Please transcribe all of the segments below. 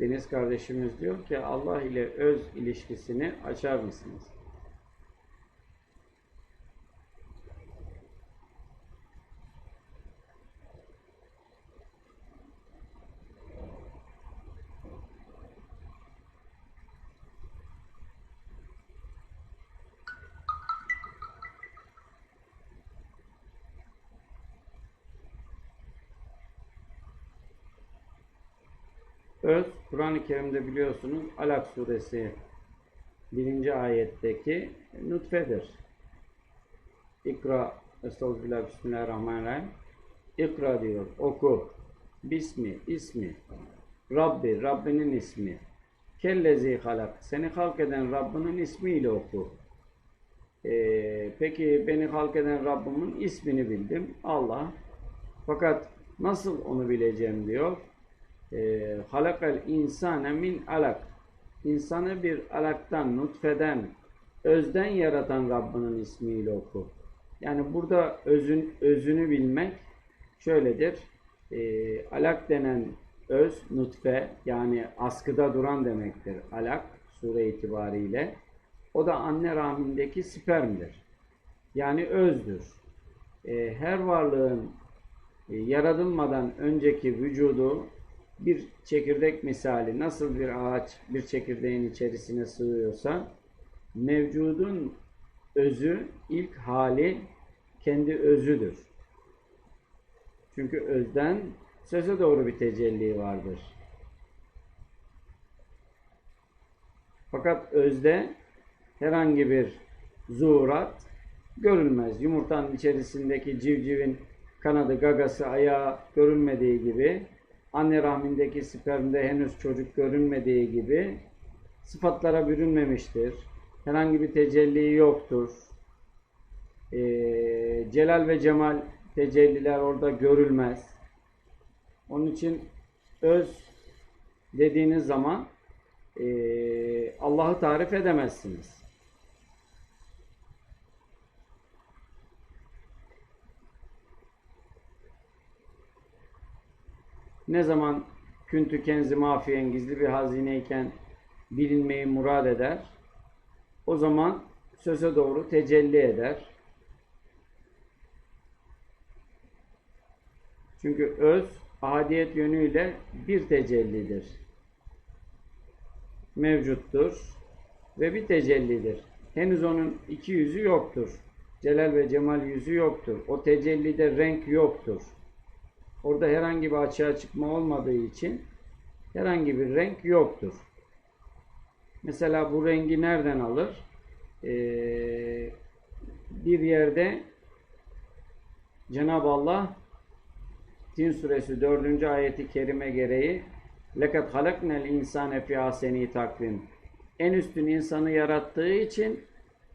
Deniz kardeşimiz diyor ki Allah ile öz ilişkisini açar mısınız? Öz, Kur'an-ı Kerim'de biliyorsunuz Alak suresi birinci ayetteki nutfedir. İkra, Estağfirullah, Bismillahirrahmanirrahim. İkra diyor, oku. Bismi, ismi. Rabbi, Rabbinin ismi. Kellezi halak. Seni halk eden Rabbinin ismiyle oku. Ee, peki beni halk eden Rabbimin ismini bildim. Allah. Fakat nasıl onu bileceğim diyor. Ee, halakal insane min alak. İnsanı bir alaktan, nutfeden, özden yaratan Rabbinin ismiyle oku. Yani burada özün özünü bilmek şöyledir. Ee, alak denen öz, nutfe yani askıda duran demektir. Alak sure itibariyle. O da anne rahmindeki spermdir. Yani özdür. Ee, her varlığın e, yaratılmadan önceki vücudu bir çekirdek misali nasıl bir ağaç bir çekirdeğin içerisine sığıyorsa mevcudun özü ilk hali kendi özüdür. Çünkü özden söze doğru bir tecelli vardır. Fakat özde herhangi bir zuhurat görülmez. Yumurtanın içerisindeki civcivin kanadı, gagası, ayağı görülmediği gibi anne rahmindeki spermde henüz çocuk görünmediği gibi sıfatlara bürünmemiştir. Herhangi bir tecelli yoktur. Ee, celal ve cemal tecelliler orada görülmez. Onun için öz dediğiniz zaman ee, Allah'ı tarif edemezsiniz. Ne zaman küntü kenzi mafiyen gizli bir hazineyken bilinmeyi murad eder. O zaman söze doğru tecelli eder. Çünkü öz ahadiyet yönüyle bir tecellidir. Mevcuttur ve bir tecellidir. Henüz onun iki yüzü yoktur. Celal ve cemal yüzü yoktur. O tecellide renk yoktur. Orada herhangi bir açığa çıkma olmadığı için herhangi bir renk yoktur. Mesela bu rengi nereden alır? Ee, bir yerde Cenab-ı Allah Tin suresi 4. ayeti kerime gereği lekat halaknel insane fi ahseni takvim en üstün insanı yarattığı için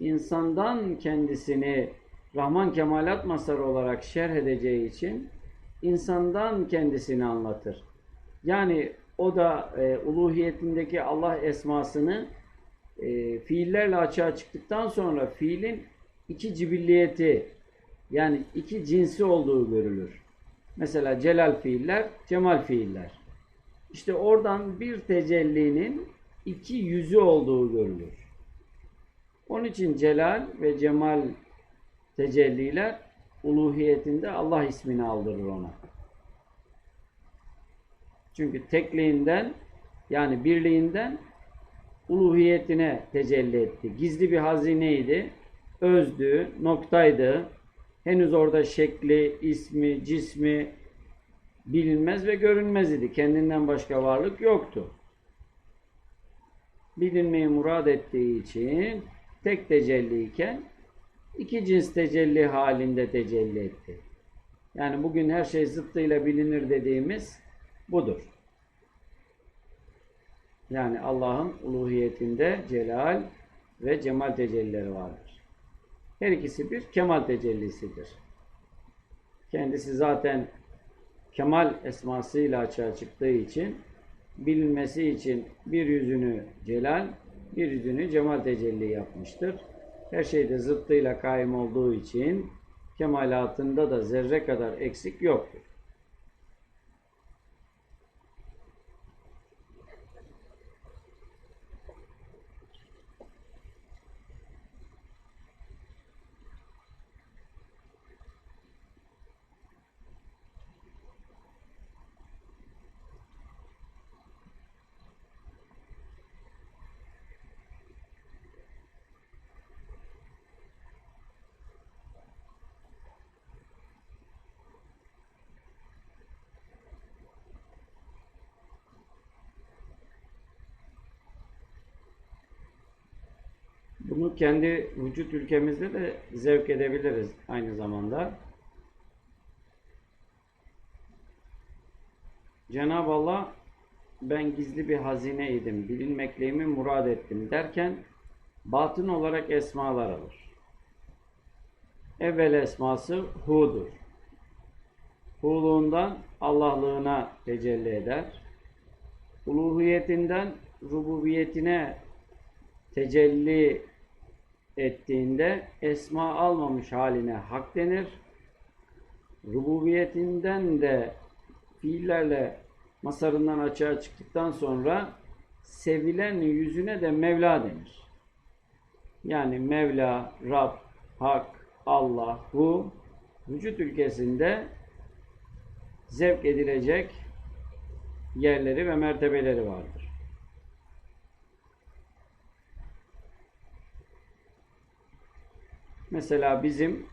insandan kendisini Rahman Kemalat Masarı olarak şerh edeceği için insandan kendisini anlatır. Yani o da e, uluhiyetindeki Allah esmasını e, fiillerle açığa çıktıktan sonra fiilin iki cibilliyeti yani iki cinsi olduğu görülür. Mesela celal fiiller, cemal fiiller. İşte oradan bir tecellinin iki yüzü olduğu görülür. Onun için celal ve cemal tecelliler uluhiyetinde Allah ismini aldırır ona. Çünkü tekliğinden yani birliğinden uluhiyetine tecelli etti. Gizli bir hazineydi, özdü, noktaydı. Henüz orada şekli, ismi, cismi bilinmez ve görünmez idi. Kendinden başka varlık yoktu. Bilinmeyi murad ettiği için tek tecelliyken iki cins tecelli halinde tecelli etti. Yani bugün her şey zıttıyla bilinir dediğimiz budur. Yani Allah'ın uluhiyetinde celal ve cemal tecellileri vardır. Her ikisi bir kemal tecellisidir. Kendisi zaten kemal esmasıyla açığa çıktığı için bilinmesi için bir yüzünü celal, bir yüzünü cemal tecelli yapmıştır. Her şeyde zıttıyla kaim olduğu için kemalatında da zerre kadar eksik yoktur. Bunu kendi vücut ülkemizde de zevk edebiliriz aynı zamanda. Cenab-ı Allah ben gizli bir hazineydim, bilinmekliğimi murad ettim derken batın olarak esmalar alır. Evvel esması Hu'dur. Hu'luğundan Allahlığına tecelli eder. Uluhiyetinden rububiyetine tecelli ettiğinde esma almamış haline hak denir. Rububiyetinden de fiillerle masarından açığa çıktıktan sonra sevilen yüzüne de Mevla denir. Yani Mevla, Rab, Hak, Allah, Hu vücut ülkesinde zevk edilecek yerleri ve mertebeleri vardır. Mesela bizim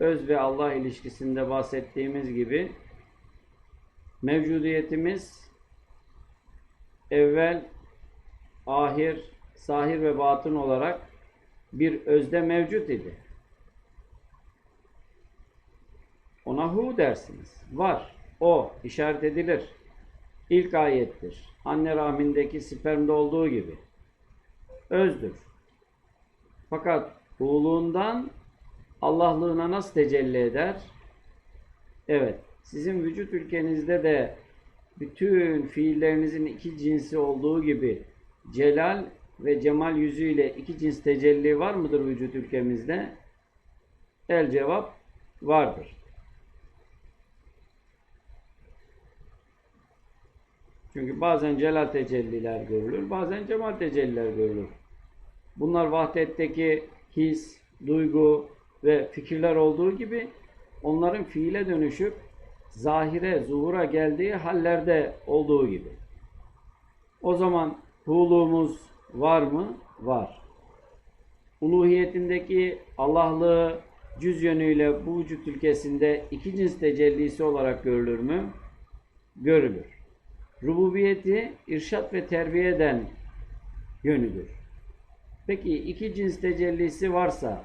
öz ve Allah ilişkisinde bahsettiğimiz gibi mevcudiyetimiz evvel, ahir, sahir ve batın olarak bir özde mevcut idi. Ona hu dersiniz. Var. O işaret edilir. İlk ayettir. Anne rahmindeki spermde olduğu gibi. Özdür. Fakat hu'luğundan Allahlığına nasıl tecelli eder? Evet. Sizin vücut ülkenizde de bütün fiillerinizin iki cinsi olduğu gibi celal ve cemal yüzüyle iki cins tecelli var mıdır vücut ülkemizde? El cevap vardır. Çünkü bazen celal tecelliler görülür, bazen cemal tecelliler görülür. Bunlar vahdetteki his, duygu ve fikirler olduğu gibi onların fiile dönüşüp zahire, zuhura geldiği hallerde olduğu gibi. O zaman huluğumuz var mı? Var. Uluhiyetindeki Allah'lığı cüz yönüyle bu vücut ülkesinde iki cins tecellisi olarak görülür mü? Görülür. Rububiyeti irşat ve terbiye eden yönüdür. Peki iki cins tecellisi varsa,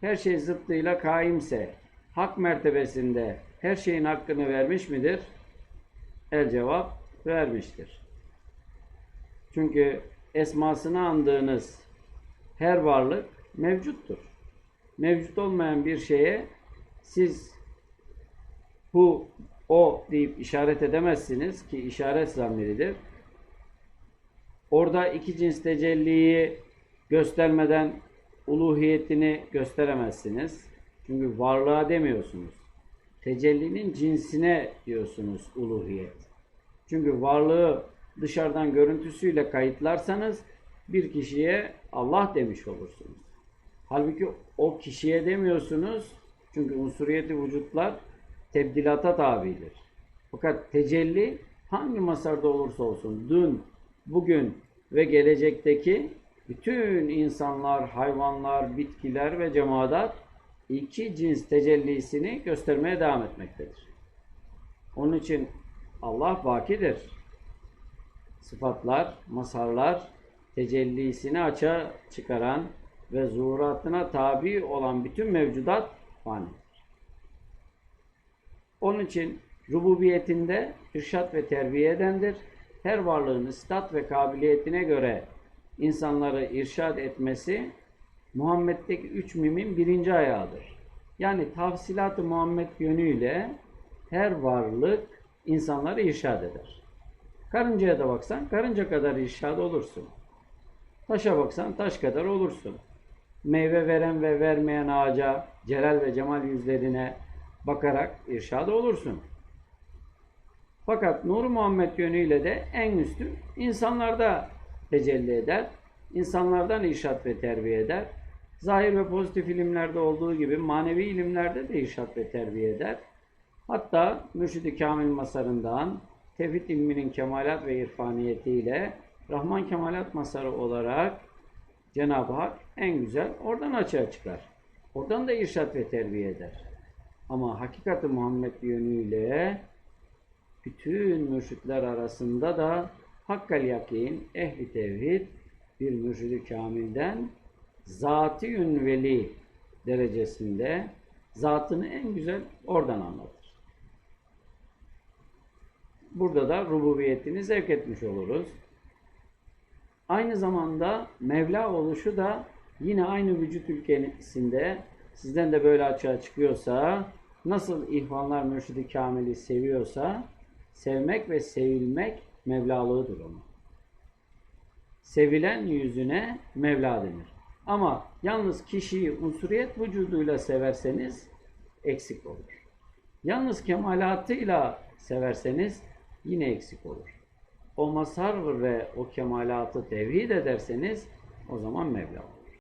her şey zıttıyla kaimse, hak mertebesinde her şeyin hakkını vermiş midir? El cevap vermiştir. Çünkü esmasını andığınız her varlık mevcuttur. Mevcut olmayan bir şeye siz bu, o deyip işaret edemezsiniz ki işaret zamiridir. Orada iki cins tecelliyi göstermeden uluhiyetini gösteremezsiniz. Çünkü varlığa demiyorsunuz. Tecellinin cinsine diyorsunuz uluhiyet. Çünkü varlığı dışarıdan görüntüsüyle kayıtlarsanız bir kişiye Allah demiş olursunuz. Halbuki o kişiye demiyorsunuz. Çünkü unsuriyeti vücutlar tebdilata tabidir. Fakat tecelli hangi masarda olursa olsun dün, bugün ve gelecekteki bütün insanlar, hayvanlar, bitkiler ve cemaat iki cins tecellisini göstermeye devam etmektedir. Onun için Allah bakidir. Sıfatlar, masarlar tecellisini açığa çıkaran ve zuhuratına tabi olan bütün mevcudat fanidir. Onun için rububiyetinde irşat ve terbiye edendir. Her varlığın istat ve kabiliyetine göre insanları irşad etmesi Muhammed'deki üç mimin birinci ayağıdır. Yani tavsilat-ı Muhammed yönüyle her varlık insanları irşad eder. Karıncaya da baksan karınca kadar irşad olursun. Taşa baksan taş kadar olursun. Meyve veren ve vermeyen ağaca, celal ve cemal yüzlerine bakarak irşad olursun. Fakat Nur Muhammed yönüyle de en üstün insanlarda tecelli eder. İnsanlardan irşat ve terbiye eder. Zahir ve pozitif ilimlerde olduğu gibi manevi ilimlerde de irşat ve terbiye eder. Hatta Mürşid-i Kamil Masarından tevhid ilminin kemalat ve irfaniyetiyle Rahman Kemalat Masarı olarak Cenab-ı Hak en güzel oradan açığa çıkar. Oradan da irşat ve terbiye eder. Ama hakikati Muhammed yönüyle bütün mürşitler arasında da hakkal yakin, ehli tevhid bir mürşidi kamilden zati veli derecesinde zatını en güzel oradan anlatır. Burada da rububiyetini zevk etmiş oluruz. Aynı zamanda Mevla oluşu da yine aynı vücut ülkesinde sizden de böyle açığa çıkıyorsa nasıl ihvanlar mürşidi kamili seviyorsa sevmek ve sevilmek Mevlalığıdır onun. Sevilen yüzüne Mevla denir. Ama yalnız kişiyi unsuriyet vücuduyla severseniz eksik olur. Yalnız kemalatıyla severseniz yine eksik olur. O mazhar ve o kemalatı tevhid ederseniz o zaman Mevla olur.